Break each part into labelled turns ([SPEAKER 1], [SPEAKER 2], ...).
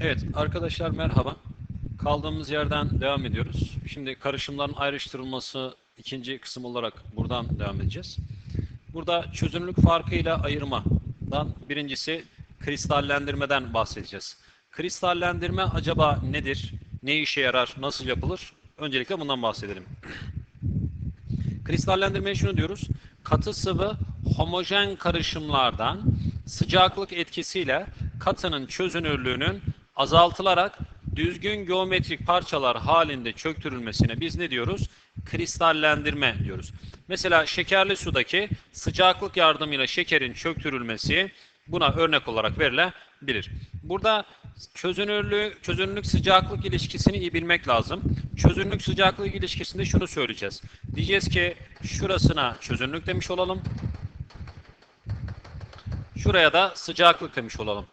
[SPEAKER 1] Evet arkadaşlar merhaba. Kaldığımız yerden devam ediyoruz. Şimdi karışımların ayrıştırılması ikinci kısım olarak buradan devam edeceğiz. Burada çözünürlük farkıyla ayırmadan birincisi kristallendirmeden bahsedeceğiz. Kristallendirme acaba nedir? Ne işe yarar? Nasıl yapılır? Öncelikle bundan bahsedelim. Kristallendirmeye şunu diyoruz. Katı sıvı homojen karışımlardan sıcaklık etkisiyle katının çözünürlüğünün azaltılarak düzgün geometrik parçalar halinde çöktürülmesine biz ne diyoruz? Kristallendirme diyoruz. Mesela şekerli sudaki sıcaklık yardımıyla şekerin çöktürülmesi buna örnek olarak verilebilir. Burada çözünürlük, çözünürlük sıcaklık ilişkisini iyi bilmek lazım. Çözünürlük sıcaklık ilişkisinde şunu söyleyeceğiz. Diyeceğiz ki şurasına çözünürlük demiş olalım. Şuraya da sıcaklık demiş olalım.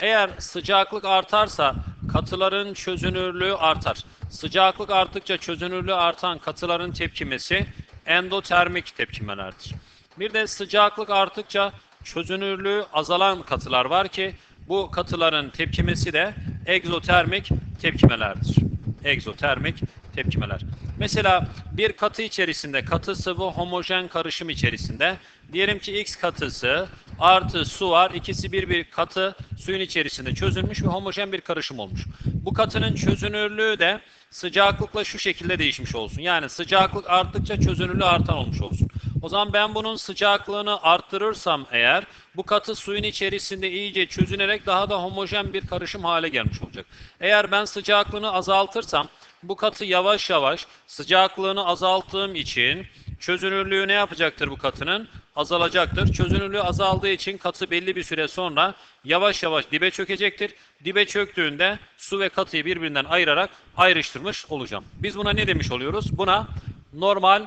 [SPEAKER 1] Eğer sıcaklık artarsa katıların çözünürlüğü artar. Sıcaklık arttıkça çözünürlüğü artan katıların tepkimesi endotermik tepkimelerdir. Bir de sıcaklık arttıkça çözünürlüğü azalan katılar var ki bu katıların tepkimesi de egzotermik tepkimelerdir. Egzotermik tepkimeler. Mesela bir katı içerisinde katı sıvı homojen karışım içerisinde diyelim ki X katısı artı su var. İkisi bir bir katı suyun içerisinde çözülmüş ve homojen bir karışım olmuş. Bu katının çözünürlüğü de sıcaklıkla şu şekilde değişmiş olsun. Yani sıcaklık arttıkça çözünürlüğü artan olmuş olsun. O zaman ben bunun sıcaklığını arttırırsam eğer bu katı suyun içerisinde iyice çözünerek daha da homojen bir karışım hale gelmiş olacak. Eğer ben sıcaklığını azaltırsam bu katı yavaş yavaş sıcaklığını azalttığım için çözünürlüğü ne yapacaktır bu katının? Azalacaktır. Çözünürlüğü azaldığı için katı belli bir süre sonra yavaş yavaş dibe çökecektir. Dibe çöktüğünde su ve katıyı birbirinden ayırarak ayrıştırmış olacağım. Biz buna ne demiş oluyoruz? Buna normal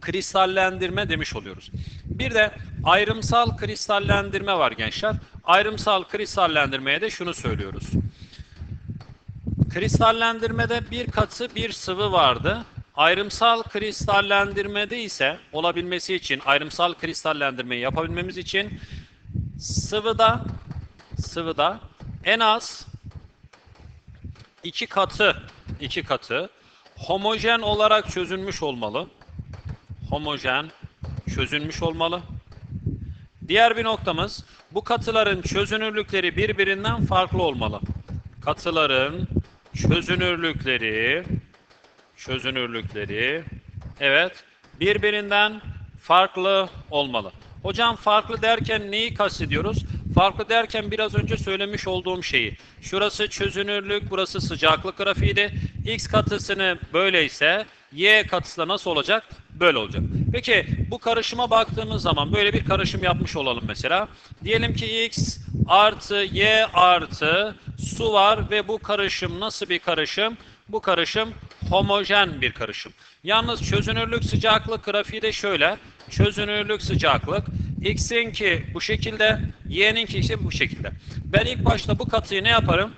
[SPEAKER 1] kristallendirme demiş oluyoruz. Bir de ayrımsal kristallendirme var gençler. Ayrımsal kristallendirmeye de şunu söylüyoruz. Kristallendirmede bir katı bir sıvı vardı. Ayrımsal kristallendirmede ise olabilmesi için ayrımsal kristallendirmeyi yapabilmemiz için sıvıda sıvıda en az iki katı iki katı homojen olarak çözülmüş olmalı. Homojen çözülmüş olmalı. Diğer bir noktamız bu katıların çözünürlükleri birbirinden farklı olmalı. Katıların çözünürlükleri çözünürlükleri evet birbirinden farklı olmalı. Hocam farklı derken neyi kastediyoruz? Farklı derken biraz önce söylemiş olduğum şeyi. Şurası çözünürlük, burası sıcaklık grafiğiydi. X katısını böyleyse Y katısı da nasıl olacak? Böyle olacak. Peki bu karışıma baktığımız zaman böyle bir karışım yapmış olalım mesela. Diyelim ki X artı Y artı su var ve bu karışım nasıl bir karışım? Bu karışım homojen bir karışım. Yalnız çözünürlük sıcaklık grafiği de şöyle. Çözünürlük sıcaklık. X'inki bu şekilde, Y'ninki işte bu şekilde. Ben ilk başta bu katıyı ne yaparım?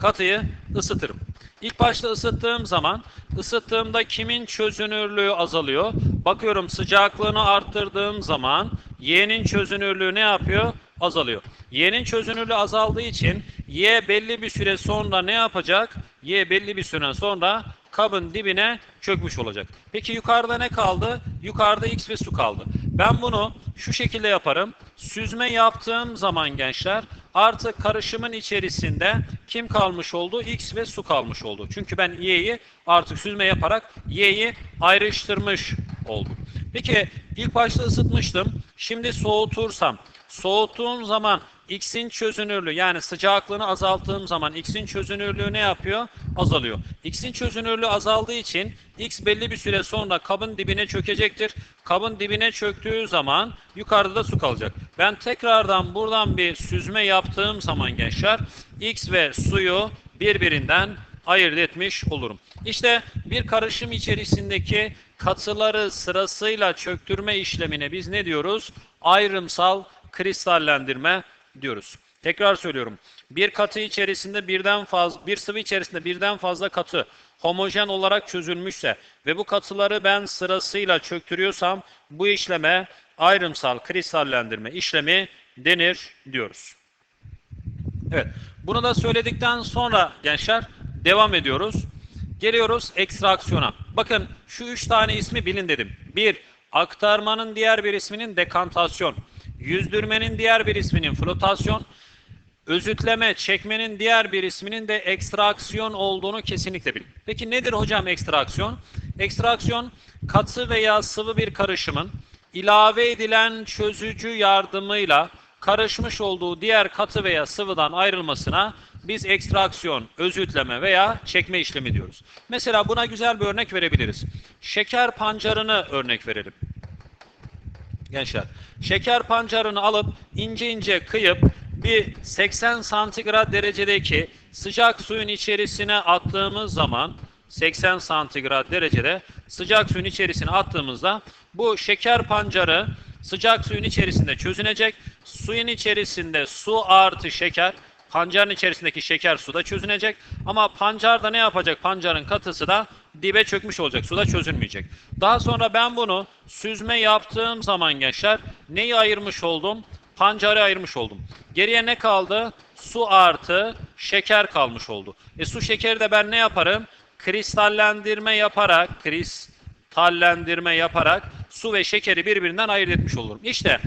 [SPEAKER 1] Katıyı ısıtırım. İlk başta ısıttığım zaman ısıttığımda kimin çözünürlüğü azalıyor? Bakıyorum sıcaklığını arttırdığım zaman Y'nin çözünürlüğü ne yapıyor? Azalıyor. Y'nin çözünürlüğü azaldığı için Y belli bir süre sonra ne yapacak? Y belli bir süre sonra kabın dibine çökmüş olacak. Peki yukarıda ne kaldı? Yukarıda X ve su kaldı. Ben bunu şu şekilde yaparım. Süzme yaptığım zaman gençler artık karışımın içerisinde kim kalmış oldu? X ve su kalmış oldu. Çünkü ben Y'yi artık süzme yaparak Y'yi ayrıştırmış oldum. Peki ilk başta ısıtmıştım. Şimdi soğutursam soğuttuğum zaman X'in çözünürlüğü yani sıcaklığını azalttığım zaman X'in çözünürlüğü ne yapıyor? Azalıyor. X'in çözünürlüğü azaldığı için X belli bir süre sonra kabın dibine çökecektir. Kabın dibine çöktüğü zaman yukarıda da su kalacak. Ben tekrardan buradan bir süzme yaptığım zaman gençler X ve suyu birbirinden ayırt etmiş olurum. İşte bir karışım içerisindeki katıları sırasıyla çöktürme işlemine biz ne diyoruz? Ayrımsal kristallendirme diyoruz. Tekrar söylüyorum. Bir katı içerisinde birden fazla bir sıvı içerisinde birden fazla katı homojen olarak çözülmüşse ve bu katıları ben sırasıyla çöktürüyorsam bu işleme ayrımsal kristallendirme işlemi denir diyoruz. Evet. Bunu da söyledikten sonra gençler devam ediyoruz. Geliyoruz ekstraksiyona. Bakın şu üç tane ismi bilin dedim. Bir, aktarmanın diğer bir isminin dekantasyon. Yüzdürmenin diğer bir isminin flotasyon. Özütleme, çekmenin diğer bir isminin de ekstraksiyon olduğunu kesinlikle bilin. Peki nedir hocam ekstraksiyon? Ekstraksiyon katı veya sıvı bir karışımın ilave edilen çözücü yardımıyla karışmış olduğu diğer katı veya sıvıdan ayrılmasına biz ekstraksiyon, özütleme veya çekme işlemi diyoruz. Mesela buna güzel bir örnek verebiliriz. Şeker pancarını örnek verelim. Gençler, şeker pancarını alıp ince ince kıyıp bir 80 santigrat derecedeki sıcak suyun içerisine attığımız zaman 80 santigrat derecede sıcak suyun içerisine attığımızda bu şeker pancarı sıcak suyun içerisinde çözünecek. Suyun içerisinde su artı şeker pancarın içerisindeki şeker suda çözünecek. Ama pancar da ne yapacak? Pancarın katısı da dibe çökmüş olacak. Suda çözülmeyecek. Daha sonra ben bunu süzme yaptığım zaman gençler neyi ayırmış oldum? Pancarı ayırmış oldum. Geriye ne kaldı? Su artı şeker kalmış oldu. E su şekeri de ben ne yaparım? Kristallendirme yaparak, kristallendirme yaparak su ve şekeri birbirinden ayırt etmiş olurum. İşte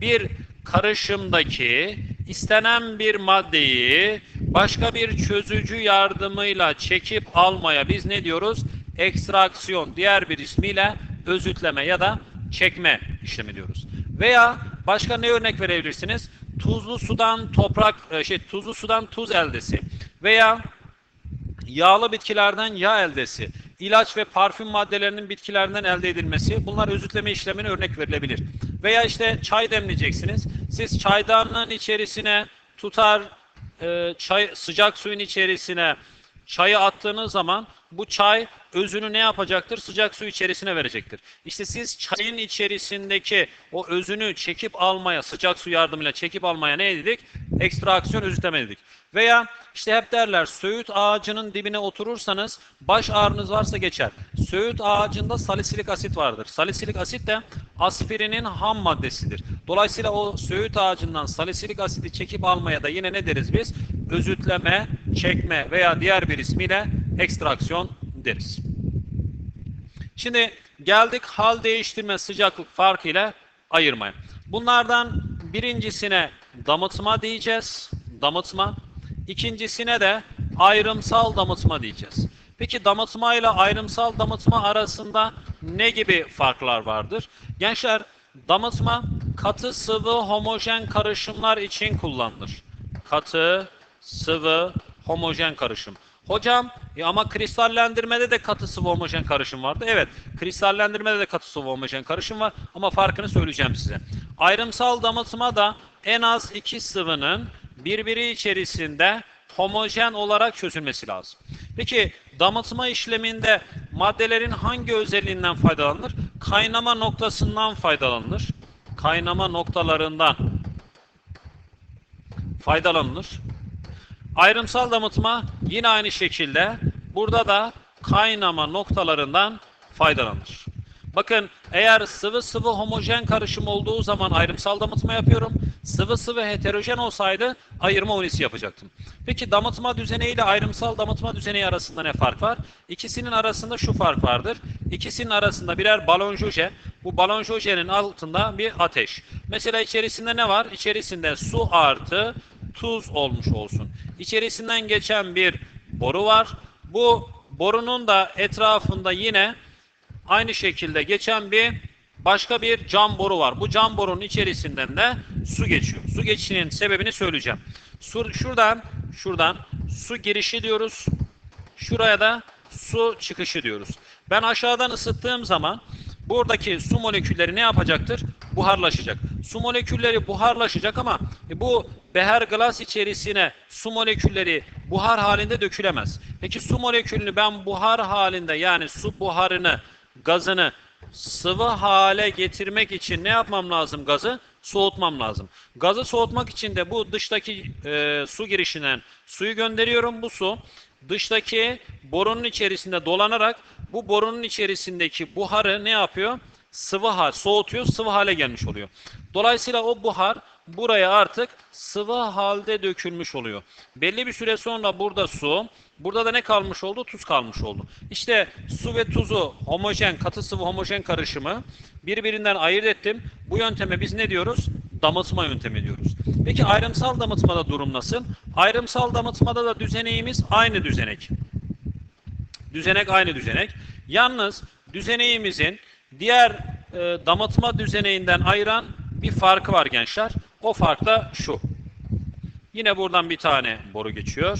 [SPEAKER 1] bir karışımdaki istenen bir maddeyi başka bir çözücü yardımıyla çekip almaya biz ne diyoruz? Ekstraksiyon, diğer bir ismiyle özütleme ya da çekme işlemi diyoruz. Veya başka ne örnek verebilirsiniz? Tuzlu sudan toprak, e, şey tuzlu sudan tuz eldesi veya yağlı bitkilerden yağ eldesi, ilaç ve parfüm maddelerinin bitkilerden elde edilmesi bunlar özütleme işlemine örnek verilebilir. Veya işte çay demleyeceksiniz. Siz çaydanlığın içerisine tutar e, çay sıcak suyun içerisine çayı attığınız zaman bu çay özünü ne yapacaktır? Sıcak su içerisine verecektir. İşte siz çayın içerisindeki o özünü çekip almaya, sıcak su yardımıyla çekip almaya ne dedik? Ekstraksiyon özütleme dedik. Veya işte hep derler söğüt ağacının dibine oturursanız baş ağrınız varsa geçer. Söğüt ağacında salisilik asit vardır. Salisilik asit de aspirinin ham maddesidir. Dolayısıyla o söğüt ağacından salisilik asiti çekip almaya da yine ne deriz biz? Özütleme, çekme veya diğer bir ismiyle ekstraksiyon deriz. Şimdi geldik hal değiştirme sıcaklık farkı ile ayırmaya. Bunlardan birincisine damıtma diyeceğiz. Damıtma. İkincisine de ayrımsal damıtma diyeceğiz. Peki damıtma ile ayrımsal damıtma arasında ne gibi farklar vardır? Gençler damıtma katı sıvı homojen karışımlar için kullanılır. Katı sıvı homojen karışım. Hocam e ama kristallendirmede de katı sıvı homojen karışım vardı. Evet, kristallendirmede de katı sıvı homojen karışım var ama farkını söyleyeceğim size. Ayrımsal damıtma da en az iki sıvının birbiri içerisinde homojen olarak çözülmesi lazım. Peki damıtma işleminde maddelerin hangi özelliğinden faydalanılır? Kaynama noktasından faydalanılır. Kaynama noktalarından faydalanılır. Ayrımsal damıtma yine aynı şekilde burada da kaynama noktalarından faydalanır. Bakın eğer sıvı sıvı homojen karışım olduğu zaman ayrımsal damıtma yapıyorum. Sıvı sıvı heterojen olsaydı ayırma unisi yapacaktım. Peki damıtma düzeneği ile ayrımsal damıtma düzeneği arasında ne fark var? İkisinin arasında şu fark vardır. İkisinin arasında birer balon joje. Bu balon jojenin altında bir ateş. Mesela içerisinde ne var? İçerisinde su artı tuz olmuş olsun. İçerisinden geçen bir boru var. Bu borunun da etrafında yine aynı şekilde geçen bir başka bir cam boru var. Bu cam borunun içerisinden de su geçiyor. Su geçişinin sebebini söyleyeceğim. Su, şuradan şuradan su girişi diyoruz. Şuraya da su çıkışı diyoruz. Ben aşağıdan ısıttığım zaman buradaki su molekülleri ne yapacaktır? Buharlaşacak. Su molekülleri buharlaşacak ama e, bu beher glas içerisine su molekülleri buhar halinde dökülemez. Peki su molekülünü ben buhar halinde yani su buharını, gazını sıvı hale getirmek için ne yapmam lazım gazı? Soğutmam lazım. Gazı soğutmak için de bu dıştaki e, su girişinden suyu gönderiyorum. Bu su dıştaki borunun içerisinde dolanarak bu borunun içerisindeki buharı ne yapıyor? Sıvı hal, soğutuyor, sıvı hale gelmiş oluyor. Dolayısıyla o buhar buraya artık sıvı halde dökülmüş oluyor. Belli bir süre sonra burada su, burada da ne kalmış oldu? Tuz kalmış oldu. İşte su ve tuzu homojen, katı sıvı homojen karışımı birbirinden ayırt ettim. Bu yönteme biz ne diyoruz? Damıtma yöntemi diyoruz. Peki ayrımsal damıtmada durum nasıl? Ayrımsal damıtmada da düzeneğimiz aynı düzenek. Düzenek aynı düzenek. Yalnız düzeneğimizin diğer e, damıtma düzeneğinden ayıran bir farkı var gençler. O fark da şu. Yine buradan bir tane boru geçiyor.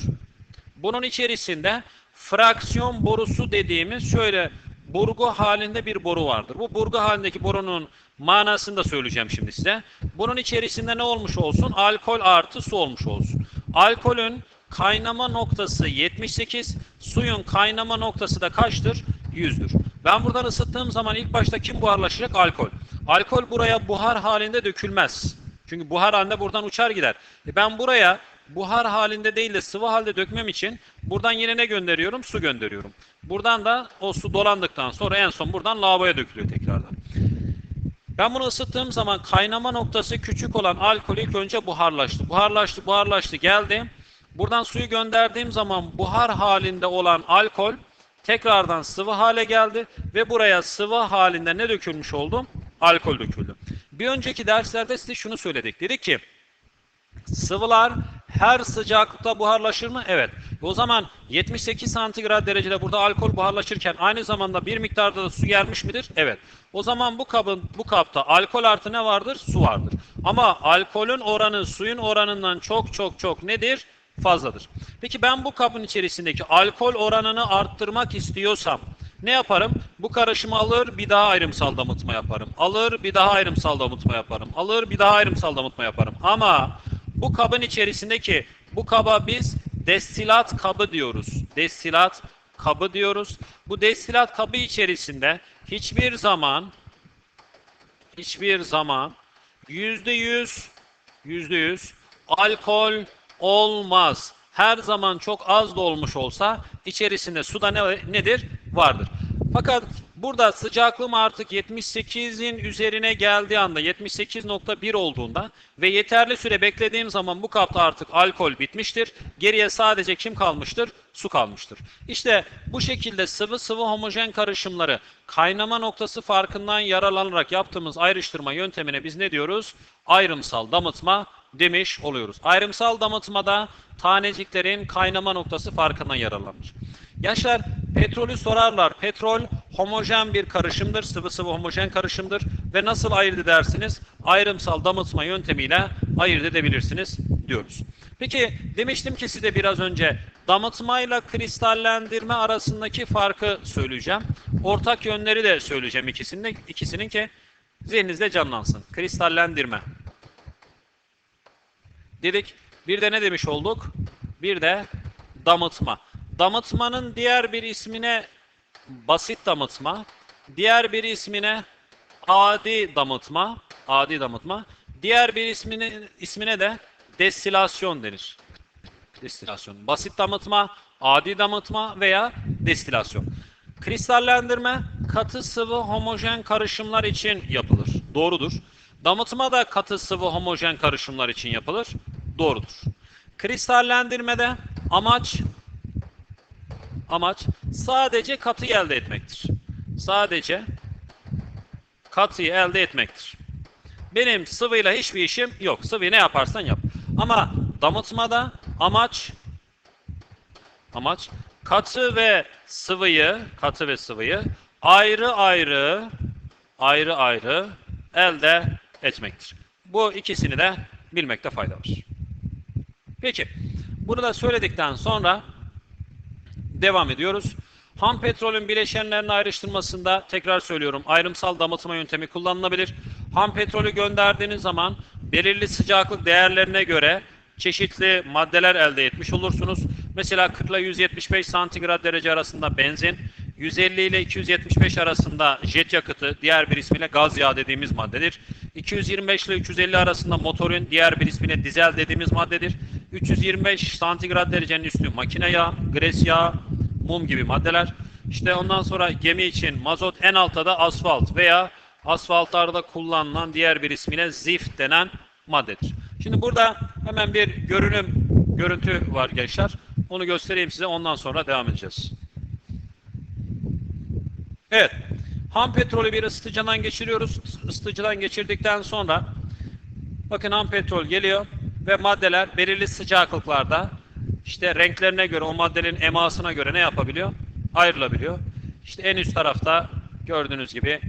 [SPEAKER 1] Bunun içerisinde fraksiyon borusu dediğimiz şöyle burgu halinde bir boru vardır. Bu burgu halindeki borunun manasını da söyleyeceğim şimdi size. Bunun içerisinde ne olmuş olsun? Alkol artı su olmuş olsun. Alkolün kaynama noktası 78, suyun kaynama noktası da kaçtır? 100'dür. Ben buradan ısıttığım zaman ilk başta kim buharlaşacak? Alkol. Alkol buraya buhar halinde dökülmez. Çünkü buhar halinde buradan uçar gider. E ben buraya buhar halinde değil de sıvı halde dökmem için buradan yine ne gönderiyorum? Su gönderiyorum. Buradan da o su dolandıktan sonra en son buradan lavaboya dökülüyor tekrardan. Ben bunu ısıttığım zaman kaynama noktası küçük olan alkol ilk önce buharlaştı. Buharlaştı, buharlaştı, geldi. Buradan suyu gönderdiğim zaman buhar halinde olan alkol tekrardan sıvı hale geldi ve buraya sıvı halinde ne dökülmüş oldu? Alkol döküldü. Bir önceki derslerde size şunu söyledik. Dedik ki sıvılar her sıcaklıkta buharlaşır mı? Evet. O zaman 78 santigrat derecede burada alkol buharlaşırken aynı zamanda bir miktarda da su gelmiş midir? Evet. O zaman bu kabın bu kapta alkol artı ne vardır? Su vardır. Ama alkolün oranı suyun oranından çok çok çok nedir? Fazladır. Peki ben bu kabın içerisindeki alkol oranını arttırmak istiyorsam ne yaparım? Bu karışımı alır bir daha ayrımsal damıtma yaparım. Alır bir daha ayrımsal damıtma yaparım. Alır bir daha ayrımsal damıtma yaparım. Ama bu kabın içerisindeki bu kaba biz destilat kabı diyoruz. Destilat kabı diyoruz. Bu destilat kabı içerisinde hiçbir zaman hiçbir zaman yüzde yüz yüzde yüz alkol olmaz. Her zaman çok az da olmuş olsa içerisinde suda ne, nedir? Vardır. Fakat burada sıcaklığım artık 78'in üzerine geldiği anda 78.1 olduğunda ve yeterli süre beklediğim zaman bu kapta artık alkol bitmiştir. Geriye sadece kim kalmıştır? Su kalmıştır. İşte bu şekilde sıvı sıvı homojen karışımları kaynama noktası farkından yararlanarak yaptığımız ayrıştırma yöntemine biz ne diyoruz? Ayrımsal damıtma demiş oluyoruz. Ayrımsal damıtmada taneciklerin kaynama noktası farkından yararlanır. Gençler petrolü sorarlar. Petrol homojen bir karışımdır. Sıvı sıvı homojen karışımdır. Ve nasıl ayırt edersiniz? Ayrımsal damıtma yöntemiyle ayırt edebilirsiniz diyoruz. Peki demiştim ki size biraz önce damıtmayla kristallendirme arasındaki farkı söyleyeceğim. Ortak yönleri de söyleyeceğim ikisinin, ikisinin ki zihninizde canlansın. Kristallendirme. Dedik. Bir de ne demiş olduk? Bir de damıtma. Damıtmanın diğer bir ismine basit damıtma, diğer bir ismine adi damıtma, adi damıtma, diğer bir ismine, ismine de destilasyon denir. Destilasyon. Basit damıtma, adi damıtma veya destilasyon. Kristallendirme katı sıvı homojen karışımlar için yapılır. Doğrudur. Damıtma da katı sıvı homojen karışımlar için yapılır. Doğrudur. Kristallendirmede amaç amaç sadece katıyı elde etmektir. Sadece katıyı elde etmektir. Benim sıvıyla hiçbir işim yok. Sıvıyı ne yaparsan yap. Ama damıtmada amaç amaç katı ve sıvıyı, katı ve sıvıyı ayrı ayrı ayrı ayrı elde etmektir. Bu ikisini de bilmekte fayda var. Peki, bunu da söyledikten sonra devam ediyoruz. Ham petrolün bileşenlerini ayrıştırmasında tekrar söylüyorum ayrımsal damıtma yöntemi kullanılabilir. Ham petrolü gönderdiğiniz zaman belirli sıcaklık değerlerine göre çeşitli maddeler elde etmiş olursunuz. Mesela 40 ile 175 santigrat derece arasında benzin, 150 ile 275 arasında jet yakıtı, diğer bir ismiyle gaz yağı dediğimiz maddedir. 225 ile 350 arasında motorun, diğer bir ismiyle dizel dediğimiz maddedir. 325 santigrat derecenin üstü makine yağı, gres yağı, mum gibi maddeler. İşte ondan sonra gemi için mazot en altta da asfalt veya asfaltlarda kullanılan diğer bir ismiyle zift denen maddedir. Şimdi burada hemen bir görünüm, görüntü var gençler. Onu göstereyim size ondan sonra devam edeceğiz. Evet. Ham petrolü bir ısıtıcıdan geçiriyoruz. Isıtıcıdan geçirdikten sonra bakın ham petrol geliyor ve maddeler belirli sıcaklıklarda işte renklerine göre o maddelerin emasına göre ne yapabiliyor? Ayrılabiliyor. İşte en üst tarafta gördüğünüz gibi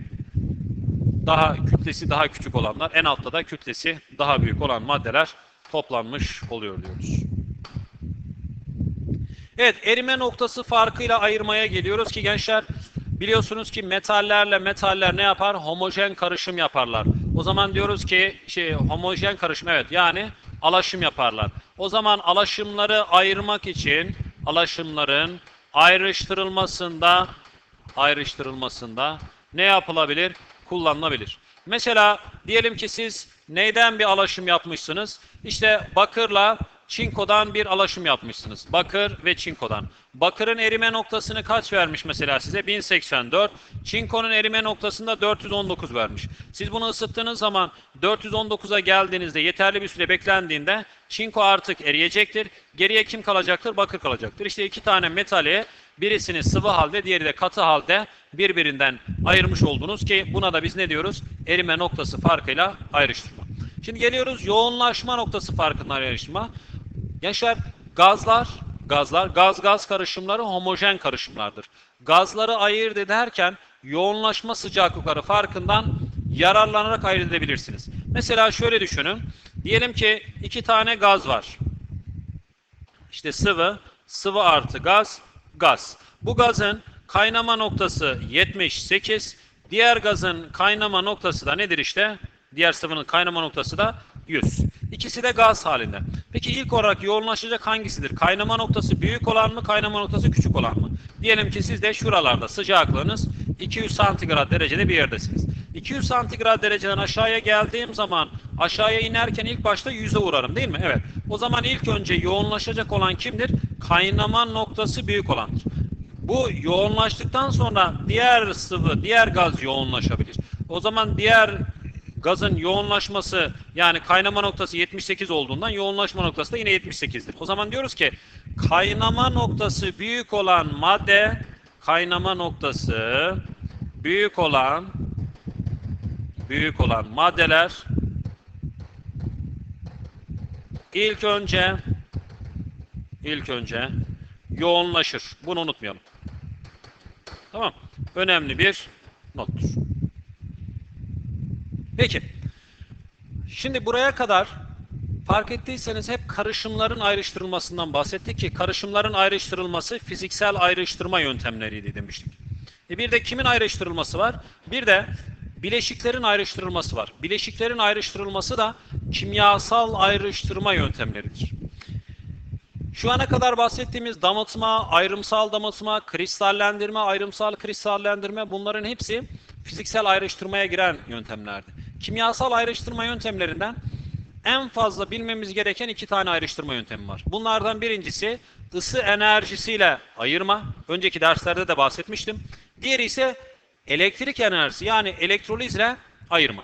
[SPEAKER 1] daha kütlesi daha küçük olanlar, en altta da kütlesi daha büyük olan maddeler toplanmış oluyor diyoruz. Evet, erime noktası farkıyla ayırmaya geliyoruz ki gençler biliyorsunuz ki metallerle metaller ne yapar? Homojen karışım yaparlar. O zaman diyoruz ki şey homojen karışım evet yani alaşım yaparlar. O zaman alaşımları ayırmak için alaşımların ayrıştırılmasında ayrıştırılmasında ne yapılabilir? Kullanılabilir. Mesela diyelim ki siz neyden bir alaşım yapmışsınız? İşte bakırla çinkodan bir alaşım yapmışsınız. Bakır ve çinkodan. Bakırın erime noktasını kaç vermiş mesela size? 1084. Çinkonun erime noktasında 419 vermiş. Siz bunu ısıttığınız zaman 419'a geldiğinizde yeterli bir süre beklendiğinde çinko artık eriyecektir. Geriye kim kalacaktır? Bakır kalacaktır. İşte iki tane metali birisini sıvı halde diğeri de katı halde birbirinden ayırmış oldunuz ki buna da biz ne diyoruz? Erime noktası farkıyla ayrıştırma. Şimdi geliyoruz yoğunlaşma noktası farkından ayrıştırma. Gençler gazlar, gazlar, gaz-gaz karışımları homojen karışımlardır. Gazları ayırt ederken yoğunlaşma sıcaklıkları farkından yararlanarak ayırt edebilirsiniz. Mesela şöyle düşünün. Diyelim ki iki tane gaz var. İşte sıvı, sıvı artı gaz, gaz. Bu gazın kaynama noktası 78, diğer gazın kaynama noktası da nedir işte? Diğer sıvının kaynama noktası da 100. İkisi de gaz halinde. Peki ilk olarak yoğunlaşacak hangisidir? Kaynama noktası büyük olan mı, kaynama noktası küçük olan mı? Diyelim ki siz de şuralarda sıcaklığınız 200 santigrat derecede bir yerdesiniz. 200 santigrat dereceden aşağıya geldiğim zaman aşağıya inerken ilk başta yüze uğrarım değil mi? Evet. O zaman ilk önce yoğunlaşacak olan kimdir? Kaynama noktası büyük olandır. Bu yoğunlaştıktan sonra diğer sıvı, diğer gaz yoğunlaşabilir. O zaman diğer gazın yoğunlaşması yani kaynama noktası 78 olduğundan yoğunlaşma noktası da yine 78'dir. O zaman diyoruz ki kaynama noktası büyük olan madde kaynama noktası büyük olan büyük olan maddeler ilk önce ilk önce yoğunlaşır. Bunu unutmayalım. Tamam. Önemli bir nottur. Peki. Şimdi buraya kadar fark ettiyseniz hep karışımların ayrıştırılmasından bahsettik ki karışımların ayrıştırılması fiziksel ayrıştırma yöntemleriydi demiştik. E bir de kimin ayrıştırılması var? Bir de bileşiklerin ayrıştırılması var. Bileşiklerin ayrıştırılması da kimyasal ayrıştırma yöntemleridir. Şu ana kadar bahsettiğimiz damıtma, ayrımsal damıtma, kristallendirme, ayrımsal kristallendirme bunların hepsi fiziksel ayrıştırmaya giren yöntemlerdi. Kimyasal ayrıştırma yöntemlerinden en fazla bilmemiz gereken iki tane ayrıştırma yöntemi var. Bunlardan birincisi ısı enerjisiyle ayırma. Önceki derslerde de bahsetmiştim. Diğeri ise elektrik enerjisi yani elektrolizle ayırma.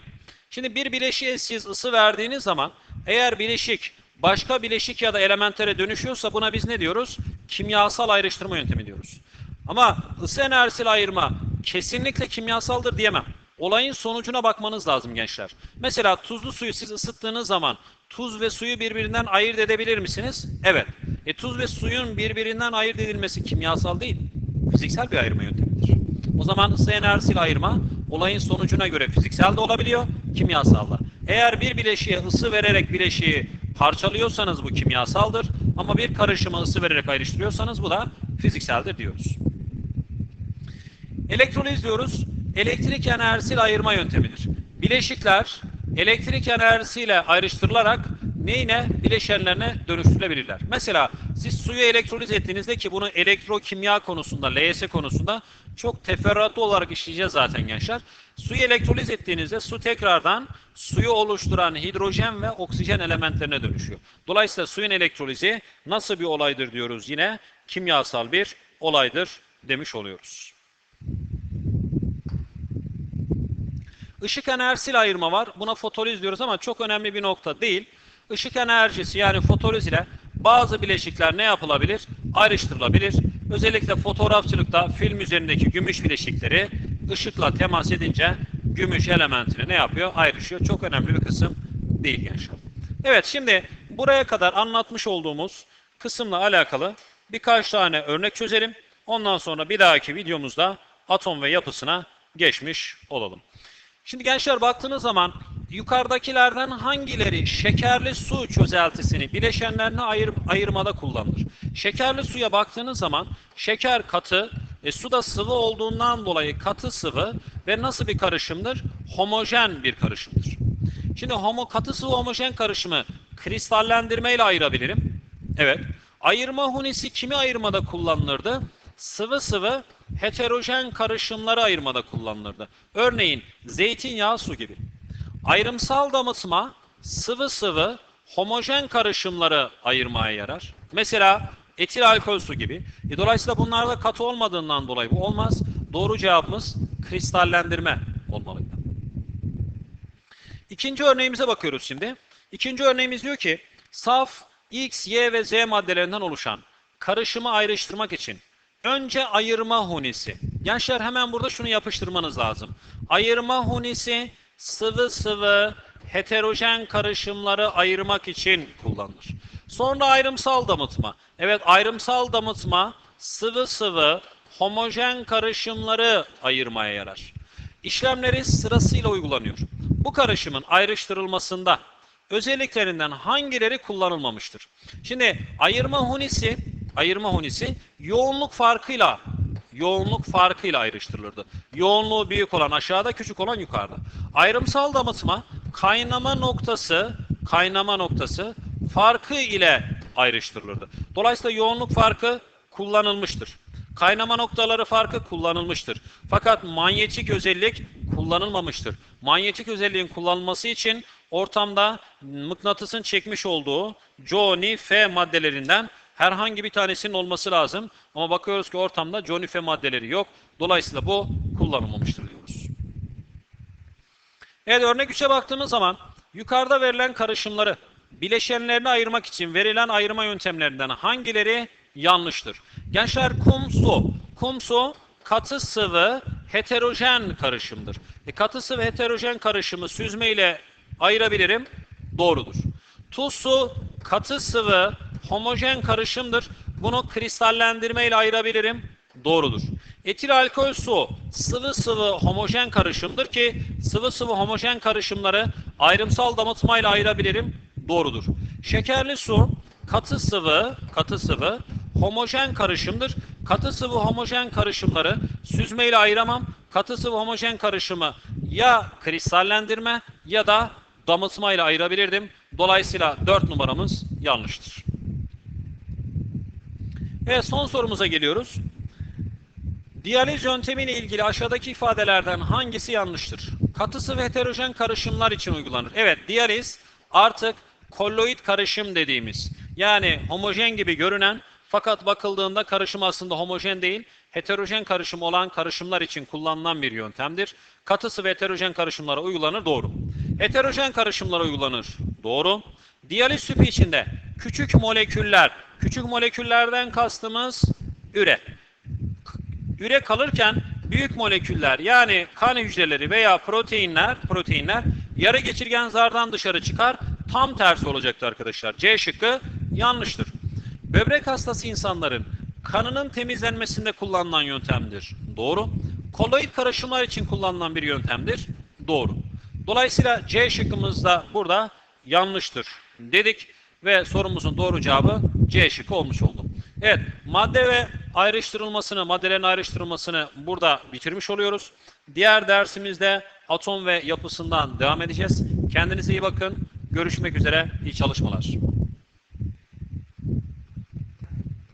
[SPEAKER 1] Şimdi bir bileşiğe siz ısı verdiğiniz zaman eğer bileşik başka bileşik ya da elementlere dönüşüyorsa buna biz ne diyoruz? Kimyasal ayrıştırma yöntemi diyoruz. Ama ısı enerjisiyle ayırma kesinlikle kimyasaldır diyemem. Olayın sonucuna bakmanız lazım gençler. Mesela tuzlu suyu siz ısıttığınız zaman tuz ve suyu birbirinden ayırt edebilir misiniz? Evet. E tuz ve suyun birbirinden ayırt edilmesi kimyasal değil, fiziksel bir ayırma yöntemidir. O zaman ısı enerjisiyle ayırma olayın sonucuna göre fiziksel de olabiliyor, kimyasal da. Eğer bir bileşiğe ısı vererek bileşiği parçalıyorsanız bu kimyasaldır ama bir karışımı ısı vererek ayrıştırıyorsanız bu da fizikseldir diyoruz. Elektroliz diyoruz. Elektrik enerjisiyle ayırma yöntemidir. Bileşikler elektrik enerjisiyle ayrıştırılarak neyine? Bileşenlerine dönüştürülebilirler. Mesela siz suyu elektroliz ettiğinizde ki bunu elektrokimya konusunda, LYS konusunda çok teferruatlı olarak işleyeceğiz zaten gençler. Suyu elektroliz ettiğinizde su tekrardan suyu oluşturan hidrojen ve oksijen elementlerine dönüşüyor. Dolayısıyla suyun elektrolizi nasıl bir olaydır diyoruz yine? Kimyasal bir olaydır demiş oluyoruz. Işık enerjisiyle ayırma var. Buna fotoliz diyoruz ama çok önemli bir nokta değil. Işık enerjisi yani fotoliz ile bazı bileşikler ne yapılabilir? Ayrıştırılabilir. Özellikle fotoğrafçılıkta film üzerindeki gümüş bileşikleri ışıkla temas edince gümüş elementini ne yapıyor? Ayrışıyor. Çok önemli bir kısım değil gençler. Evet şimdi buraya kadar anlatmış olduğumuz kısımla alakalı birkaç tane örnek çözelim. Ondan sonra bir dahaki videomuzda atom ve yapısına geçmiş olalım. Şimdi gençler baktığınız zaman yukarıdakilerden hangileri şekerli su çözeltisini bileşenlerine ayır, ayırmada kullanılır? Şekerli suya baktığınız zaman şeker katı, e, su da sıvı olduğundan dolayı katı sıvı ve nasıl bir karışımdır? Homojen bir karışımdır. Şimdi homo katı sıvı homojen karışımı kristallendirme ile ayırabilirim. Evet. Ayırma hunisi kimi ayırmada kullanılırdı? Sıvı sıvı heterojen karışımları ayırmada kullanılırdı. Örneğin zeytinyağı su gibi. Ayrımsal damıtma sıvı sıvı homojen karışımları ayırmaya yarar. Mesela etil alkol su gibi. E, dolayısıyla bunlarda katı olmadığından dolayı bu olmaz. Doğru cevabımız kristallendirme olmalıydı. İkinci örneğimize bakıyoruz şimdi. İkinci örneğimiz diyor ki saf X, Y ve Z maddelerinden oluşan karışımı ayrıştırmak için önce ayırma hunisi. Gençler hemen burada şunu yapıştırmanız lazım. Ayırma hunisi sıvı sıvı heterojen karışımları ayırmak için kullanılır. Sonra ayrımsal damıtma. Evet ayrımsal damıtma sıvı sıvı homojen karışımları ayırmaya yarar. İşlemleri sırasıyla uygulanıyor. Bu karışımın ayrıştırılmasında özelliklerinden hangileri kullanılmamıştır? Şimdi ayırma hunisi, ayırma hunisi yoğunluk farkıyla yoğunluk farkıyla ayrıştırılırdı. Yoğunluğu büyük olan aşağıda, küçük olan yukarıda. Ayrımsal damıtma kaynama noktası, kaynama noktası farkı ile ayrıştırılırdı. Dolayısıyla yoğunluk farkı kullanılmıştır. Kaynama noktaları farkı kullanılmıştır. Fakat manyetik özellik kullanılmamıştır. Manyetik özelliğin kullanılması için ortamda mıknatısın çekmiş olduğu Johnny F maddelerinden herhangi bir tanesinin olması lazım. Ama bakıyoruz ki ortamda F maddeleri yok. Dolayısıyla bu kullanılmamıştır diyoruz. Evet örnek 3'e baktığımız zaman yukarıda verilen karışımları bileşenlerine ayırmak için verilen ayırma yöntemlerinden hangileri yanlıştır? Gençler kum su. Kum su katı sıvı heterojen karışımdır. E, katı sıvı heterojen karışımı süzme ile ayırabilirim. Doğrudur. Tuz su katı sıvı homojen karışımdır. Bunu kristallendirme ile ayırabilirim. Doğrudur. Etil alkol su sıvı sıvı homojen karışımdır ki sıvı sıvı homojen karışımları ayrımsal damıtmayla ayırabilirim. Doğrudur. Şekerli su katı sıvı katı sıvı homojen karışımdır. Katı sıvı homojen karışımları süzmeyle ayıramam. Katı sıvı homojen karışımı ya kristallendirme ya da damıtmayla ayırabilirdim. Dolayısıyla 4 numaramız yanlıştır. Evet son sorumuza geliyoruz. Diyaliz yöntemiyle ilgili aşağıdaki ifadelerden hangisi yanlıştır? Katı sıvı heterojen karışımlar için uygulanır. Evet diyaliz artık kolloid karışım dediğimiz yani homojen gibi görünen fakat bakıldığında karışım aslında homojen değil, heterojen karışım olan karışımlar için kullanılan bir yöntemdir. Katı sıvı heterojen karışımlara uygulanır, doğru. Heterojen karışımlara uygulanır, doğru. Diyaliz tüpü içinde küçük moleküller, küçük moleküllerden kastımız üre. Üre kalırken büyük moleküller yani kan hücreleri veya proteinler, proteinler yarı geçirgen zardan dışarı çıkar. Tam tersi olacaktı arkadaşlar. C şıkkı yanlıştır. Böbrek hastası insanların kanının temizlenmesinde kullanılan yöntemdir. Doğru. Koloid karışımlar için kullanılan bir yöntemdir. Doğru. Dolayısıyla C şıkkımız da burada yanlıştır dedik ve sorumuzun doğru cevabı C şıkkı olmuş oldu. Evet, madde ve ayrıştırılmasını, maddelerin ayrıştırılmasını burada bitirmiş oluyoruz. Diğer dersimizde atom ve yapısından devam edeceğiz. Kendinize iyi bakın. Görüşmek üzere. İyi çalışmalar.